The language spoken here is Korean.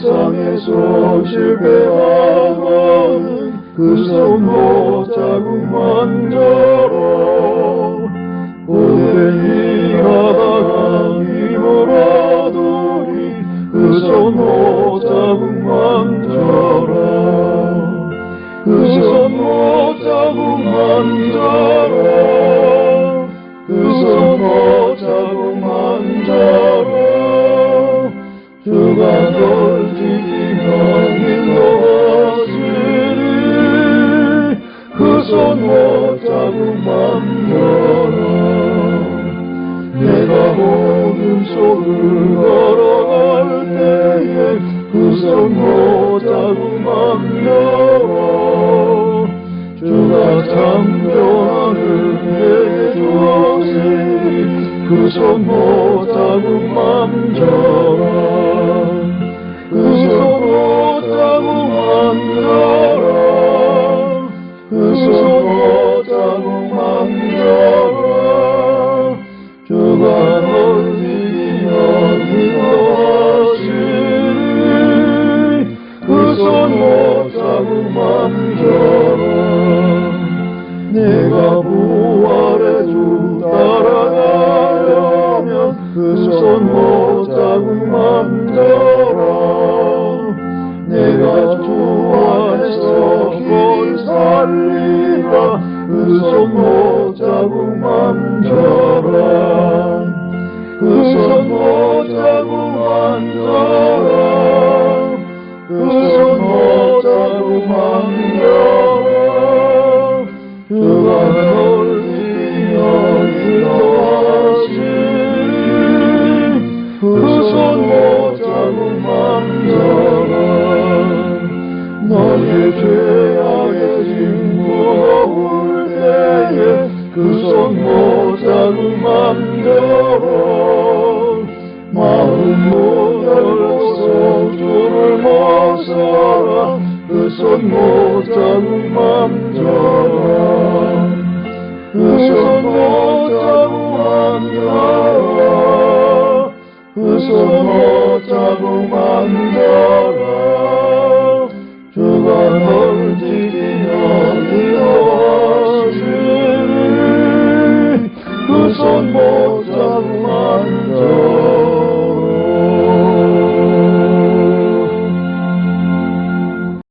세상에서 실패하고는 그손못 자국 만져라 오늘 일하다가 자국 만져라 내가 오른손을 걸어갈 때에 그손못 자국 만져라 주가 참견하는 내게 주었으니 그손못 자국 만져라 그손못 그손못 자국 만져라 그손못 자국 만져라 그손못 자국 만져라 널 지키며 인도하시니 그손못 자국 만져라 너의 죄악의 징후가 올 때에 그손못 자국 만져라 마음 못 열어서 주를 모셔라. 그손못 자국 만져라 그손못 자국 만져라 그손못 자국 만져라